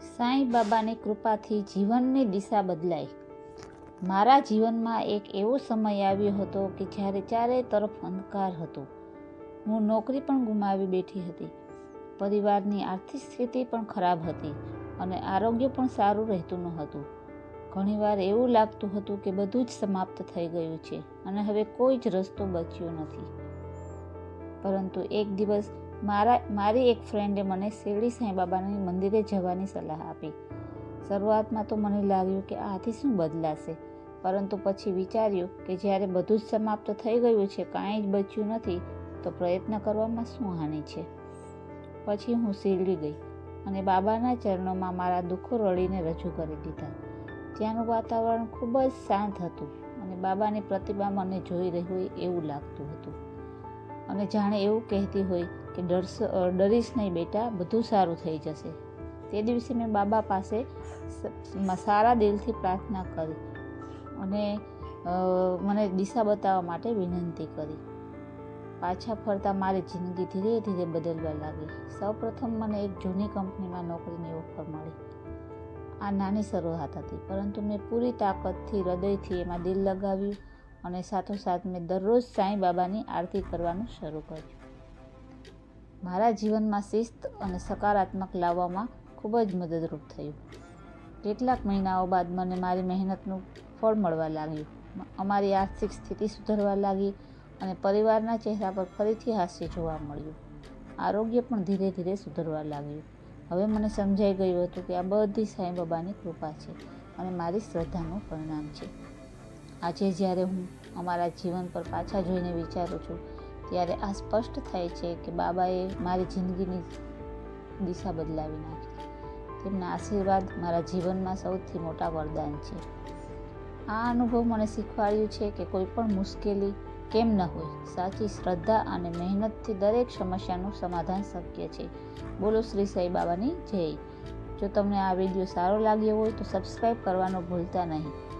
સાંઈ બાબાની કૃપાથી જીવનની દિશા બદલાઈ. મારા જીવનમાં એક એવો સમય આવ્યો હતો કે જ્યારે ચારે તરફ અંધકાર હતો. હું નોકરી પણ ગુમાવી બેઠી હતી. પરિવારની આર્થિક સ્થિતિ પણ ખરાબ હતી અને આરોગ્ય પણ સારું રહેતું ન હતું ઘણીવાર એવું લાગતું હતું કે બધું જ સમાપ્ત થઈ ગયું છે અને હવે કોઈ જ રસ્તો બચ્યો નથી. પરંતુ એક દિવસ મારા, મારી એક ફ્રેન્ડે મને શિરડી સાંઈબાબાની મંદિરે જવાની સલાહ આપી. શરૂઆતમાં તો મને લાગ્યું કે આથી શું બદલાશે? પરંતુ પછી વિચાર્યું કે જ્યારે બધું જ સમાપ્ત થઈ ગયું છે, કાંઈ જ બચ્યું નથી, તો પ્રયત્ન કરવામાં શું હાનિ છે? પછી હું શિરડી ગઈ અને બાબાના ચરણોમાં મારા દુઃખો રડીને રજૂ કરી દીધા. ત્યાંનું વાતાવરણ ખૂબ જ શાંત હતું અને બાબાની પ્રતિમા મને જોઈ રહી હોય એવું લાગતું હતું. અને જાણે એવું કહેતી હોય કે ડરશ ડરીશ નહીં બેટા, બધું સારું થઈ જશે. તે દિવસે મેં બાબા પાસે સારા દિલથી પ્રાર્થના કરી અને મને દિશા બતાવવા માટે વિનંતી કરી. પાછા ફરતા મારી જિંદગી ધીરે ધીરે બદલવા લાગી. સૌપ્રથમ મને એક જૂની કંપનીમાં નોકરીની ઓફર મળી. આ નાની શરૂઆત હતી, પરંતુ મેં પૂરી તાકાતથી, હૃદયથી એમાં દિલ લગાવ્યું અને સાથોસાથ મેં દરરોજ સાંઈ બાબાની આરતી કરવાનું શરૂ કર્યું. મારા જીવનમાં શિસ્ત અને સકારાત્મક લાવવામાં ખૂબ જ મદદરૂપ થયું. કેટલાક મહિનાઓ બાદ મને મારી મહેનતનું ફળ મળવા લાગ્યું. અમારી આર્થિક સ્થિતિ સુધરવા લાગી અને પરિવારના ચહેરા પર ફરીથી હાસ્ય જોવા મળ્યું. આરોગ્ય પણ ધીરે ધીરે સુધરવા લાગ્યું. હવે મને સમજાઈ ગયું હતું કે આ બધી સાંઈ બાબાની કૃપા છે અને મારી શ્રદ્ધાનું પરિણામ છે. આજે જ્યારે હું અમારા જીવન પર પાછા જોઈને વિચારું છું, ત્યારે આ સ્પષ્ટ થાય છે કે બાબાએ મારી જિંદગીની દિશા બદલાવી નાખી. તેમના આશીર્વાદ મારા જીવનમાં સૌથી મોટા વરદાન છે. આ અનુભવ મને શીખવાડ્યું છે કે કોઈ પણ મુશ્કેલી કેમ ન હોય. સાચી શ્રદ્ધા અને મહેનતથી દરેક સમસ્યાનું સમાધાન શક્ય છે. બોલો શ્રી સાઈ બાબાની જય. જો તમને આ વીડિયો સારો લાગ્યો હોય તો સબસ્ક્રાઈબ કરવાનું ભૂલતા નહીં.